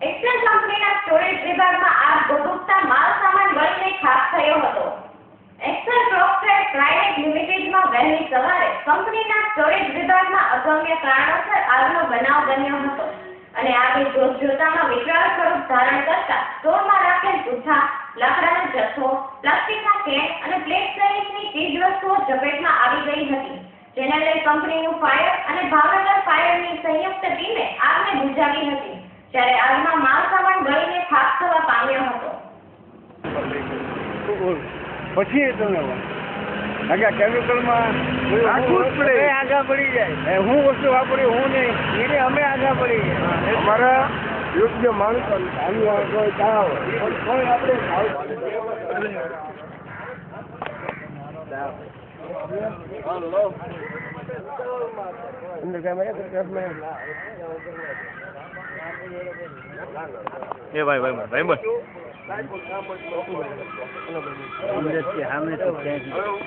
Excel કંપનીના storage વિભાગમાં આગ ભભૂકતા માલ સામાન બળીને ખાખ થયો હતો. એક્સેલ પ્રોક્ટર પ્રાઇવેટ લિમિટેડમાં વહેલી સવારે કંપનીના સ્ટોરેજ વિભાગમાં અગમ્ય કારણોસર આગનો બનાવ બન્યો હતો. અને આગે જોતજોતામાં વિકરાળ સ્વરૂપ ધારણ કરતા સ્ટોરમાં રાખેલ જૂઠા લાકડાનો જથ્થો, પ્લાસ્ટિકના કેન અને પ્લેટ સહિતની ચીજવસ્તુઓ ઝપેટમાં આવી ગઈ હતી, જેને લઈ કંપનીનું ફાયર અને ભાવનગર ફાયરની સંયુક્ત ટીમે આગને બુઝાવી હતી. જ્યારે આગમાં માલ સામાન બળીને ખાખ થવા પામ્યો હતો. પછી એ તમને આગા કેમિકલમાં રાખવું જ પડે. આગા પડી જાય. એ હું વસ્તુ વાપરી હું નહીં. એને અમે આગા પડી જાય અમારા યોગ્ય માણસ પણ કોઈ આપણે અંદર કેમેરા એ ભાઈ ભાઈ ભાઈ બોલ. સામે તો ક્યાંય ભાઈ.